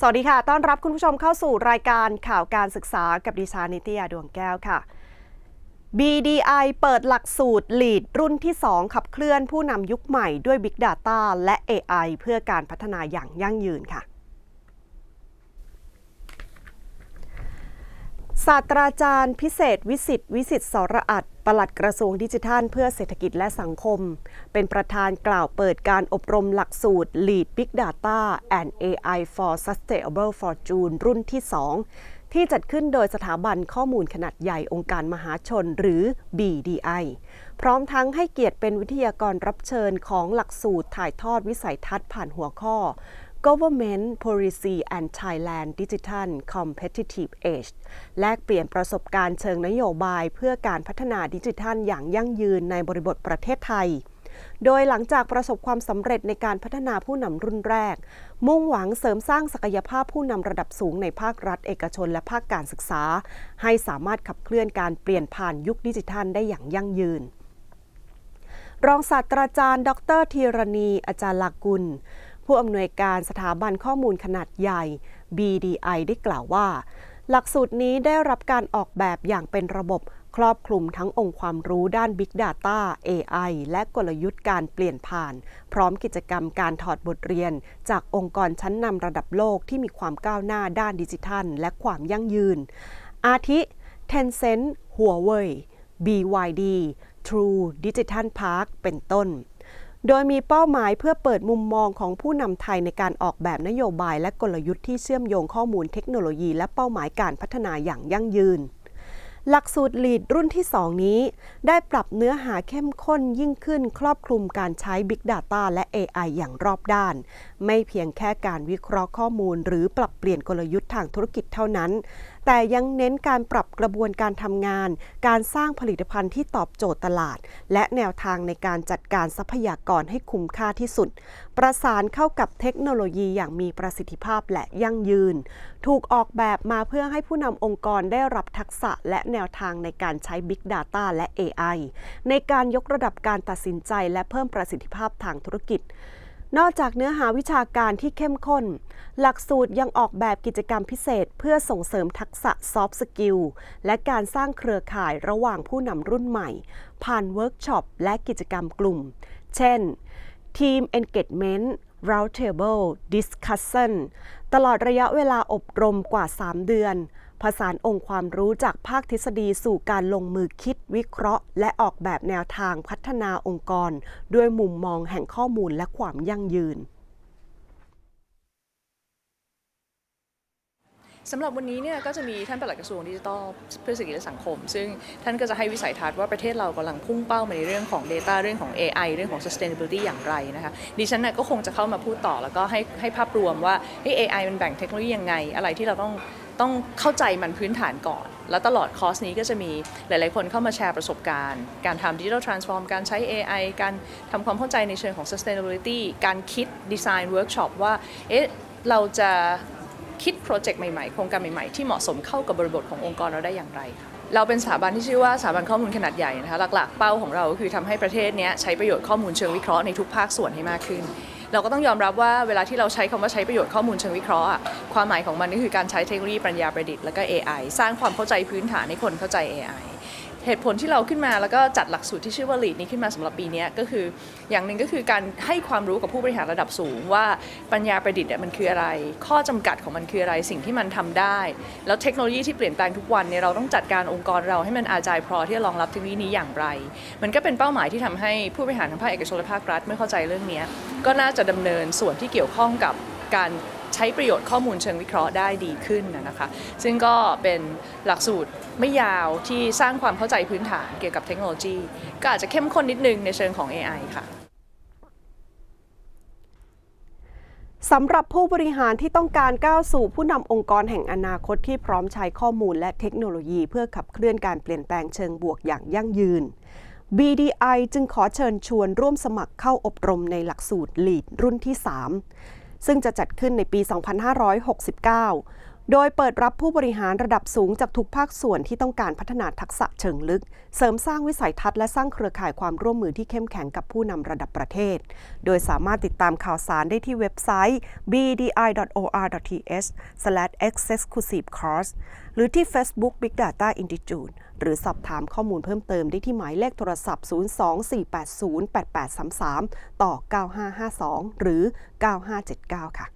สวัสดีค่ะ ต้อนรับคุณผู้ชมเข้าสู่รายการข่าวการศึกษากับดิฉันนิตยาดวงแก้วค่ะ BDI เปิดหลักสูตร LEAD รุ่นที่ 2 ขับเคลื่อนผู้นำยุคใหม่ด้วย Big Data และ AI เพื่อการพัฒนาอย่างยั่งยืนค่ะ ศาสตราจารย์พิเศษวิสิทธิ์วิสิทธิ์สรอัตปลัดกระทรวงดิจิทัล เพื่อเศรษฐกิจและสังคม เป็นประธานกล่าวเปิดการอบรมหลักสูตร Lead Big Data and AI for Sustainable Fortune รุ่นที่ 2 ที่จัดขึ้นโดยสถาบันข้อมูลขนาดใหญ่องค์การมหาชนหรือ BDI พร้อมทั้งให้เกียรติเป็นวิทยากรรับเชิญของหลักสูตรถ่ายทอดวิสัยทัศน์ผ่านหัวข้อ Government Policy and Thailand Digital Competitive Age แลกเปลี่ยนประสบการณ์เชิงนโยบายเพื่อการพัฒนาดิจิทัลอย่างยั่งยืนในบริบทประเทศไทย โดยหลังจากประสบความสำเร็จในการพัฒนาผู้นำรุ่นแรก มุ่งหวังเสริมสร้างศักยภาพผู้นำระดับสูงในภาครัฐเอกชนและภาคการศึกษา ให้สามารถขับเคลื่อนการเปลี่ยนผ่านยุคดิจิทัลได้อย่างยั่งยืนรองศาสตราจารย์ ดรธีรณี อาจารย์ลากุล ผู้อำนวยการสถาบันข้อมูลขนาดใหญ่ BDI ได้กล่าวว่า หลักสูตรนี้ได้รับการออกแบบอย่างเป็นระบบครอบคลุมทั้งองค์ความรู้ด้าน Big Data AI และกลยุทธ์การเปลี่ยนผ่าน พร้อมกิจกรรมการถอดบทเรียน จากองค์กรชั้นนำระดับโลกที่มีความก้าวหน้าด้านดิจิทัล และความยั่งยืน อาทิ Tencent Huawei BYD True Digital Park เป็นต้น โดยมีเป้าหมายเพื่อเปิดมุมมองของผู้นำไทยในการออกแบบนโยบายและกลยุทธ์ที่เชื่อมโยงข้อมูลเทคโนโลยีและเป้าหมายการพัฒนาอย่างยั่งยืน หลักสูตร LEAD รุ่นที่ 2 นี้ ได้ปรับเนื้อหาเข้มข้นยิ่งขึ้นครอบคลุมการใช้ Big Data และ AI อย่างรอบด้าน ไม่เพียงแค่การวิเคราะห์ข้อมูล หรือปรับเปลี่ยนกลยุทธ์ทางธุรกิจเท่านั้น แต่ยังเน้นการปรับกระบวนการทำงาน การสร้างผลิตภัณฑ์ที่ตอบโจทย์ตลาด และแนวทางในการจัดการทรัพยากรให้คุ้มค่าที่สุด ประสานเข้ากับเทคโนโลยีอย่างมีประสิทธิภาพและยั่งยืน ถูกออกแบบมาเพื่อให้ผู้นำองค์กรได้รับทักษะและแนวทางในการใช้ Big Data และ AI ในการยกระดับการตัดสินใจและเพิ่มประสิทธิภาพทางธุรกิจ นอกจากเนื้อหาวิชาการที่เข้มข้น หลักสูตรยังออกแบบกิจกรรมพิเศษ เพื่อส่งเสริมทักษะซอฟต์สกิลและการสร้างเครือข่ายระหว่างผู้นำรุ่นใหม่ ผ่านเวิร์กช็อปและกิจกรรมกลุ่ม เช่น Team Engagement Roundtable Discussion ตลอดระยะเวลาอบรมกว่า 3 เดือน ผสานองค์ความรู้จากภาคทฤษฎีสู่การลงมือคิดวิเคราะห์ และออกแบบแนวทางพัฒนาองค์กร ด้วยมุมมองแห่งข้อมูลและความยั่งยืนสำหรับวันนี้เนี่ยก็จะมีท่านปลัดกระทรวงดิจิทัลเพื่อเศรษฐกิจและสังคม ซึ่งท่านก็จะให้วิสัยทัศน์ว่าประเทศเรากำลังพุ่งเป้ามาในเรื่องของ Data เรื่องของ AI เรื่องของ sustainability อย่างไรนะคะดิฉันน่ก็คงจะเข้ามาพูดต่อแล้วก็ให้ให้ภาพรวมว่าเฮ้ย AI มันแบ่งเทคโนโลยียังไง อะไรที่เราต้อง ต้องเข้าใจมันพื้นฐานก่อน แล้วตลอดคอร์สนี้ก็จะมีหลาย ๆ คนเข้ามาแชร์ประสบการณ์ การทำ Digital Transform การใช้ AI การทำความเข้าใจในเชิงของ sustainability การคิดดีไซน์เวิร์กช็อปว่า เอ๊ะ เราจะคิดโปรเจกต์ใหม่ ๆ โครงการใหม่ ๆ ที่เหมาะสมเข้ากับบริบทขององค์กรเราได้อย่างไร เราเป็นสถาบันที่ชื่อว่าสถาบันข้อมูลขนาดใหญ่นะคะ หลัก ๆ เป้าของเราก็คือทำให้ประเทศนี้ใช้ประโยชน์ข้อมูลเชิงวิเคราะห์ในทุกภาคส่วนให้มากขึ้น เราก็ต้องยอมรับว่าเวลาที่เราใช้คำว่าใช้ประโยชน์ข้อมูลเชิงวิเคราะห์อะความหมายของมันก็คือการใช้เทคโนโลยีปัญญาประดิษฐ์และก็ AI สร้างความเข้าใจพื้นฐานให้คนเข้าใจ AI เหตุผลที่เราขึ้นมาแล้วก็จัดหลักสูตรที่ชื่อว่า LEAD นี้ขึ้นมาสำหรับปีนี้ก็คือ อย่างหนึ่งก็คือการให้ความรู้กับผู้บริหารระดับสูง ว่าปัญญาประดิษฐ์เนี่ยมันคืออะไร ข้อจำกัดของมันคืออะไรสิ่งที่มันทำได้ แล้วเทคโนโลยีที่เปลี่ยนแปลงทุกวันเนี่ยเราต้องจัดการองค์กรเราให้มันอาจายพอที่จะรองรับเทคโนโลยีนี้อย่างไร มันก็เป็นเป้าหมายที่ทำให้ผู้บริหารทั้งภาคเอกชนและภาครัฐเมื่อเข้าใจเรื่องนี้ก็น่าจะดำเนินส่วนที่เกี่ยวข้องกับการ ใช้ประโยชน์ข้อมูลเชิงวิเคราะห์ได้ดีขึ้นนะคะ ซึ่งก็เป็นหลักสูตรไม่ยาวที่สร้างความเข้าใจพื้นฐานเกี่ยวกับเทคโนโลยี ก็อาจจะเข้มข้นนิดนึงในเชิงของ AI ค่ะสำหรับผู้บริหารที่ต้องการก้าวสู่ผู้นำองค์กรแห่งอนาคตที่พร้อมใช้ข้อมูลและเทคโนโลยีเพื่อขับเคลื่อนการเปลี่ยนแปลงเชิงบวกอย่างยั่งยืน BDI จึงขอเชิญชวนร่วมสมัครเข้าอบรมในหลักสูตร LEAD รุ่นที่ 3 ซึ่งจะจัดขึ้นในปี 2569 โดยเปิดรับผู้บริหารระดับสูงจากทุกภาคส่วนที่ต้องการพัฒนาทักษะเชิงลึก เสริมสร้างวิสัยทัศน์และสร้างเครือข่ายความร่วมมือที่เข้มแข็งกับผู้นำระดับประเทศ โดยสามารถติดตามข่าวสารได้ที่เว็บไซต์ bdi.or.th/exclusive-course หรือที่ Facebook Big Data Institute หรือสอบถามข้อมูลเพิ่มเติมได้ที่หมายเลขโทรศัพท์ 024808833 ต่อ 9552 หรือ 9579 ค่ะ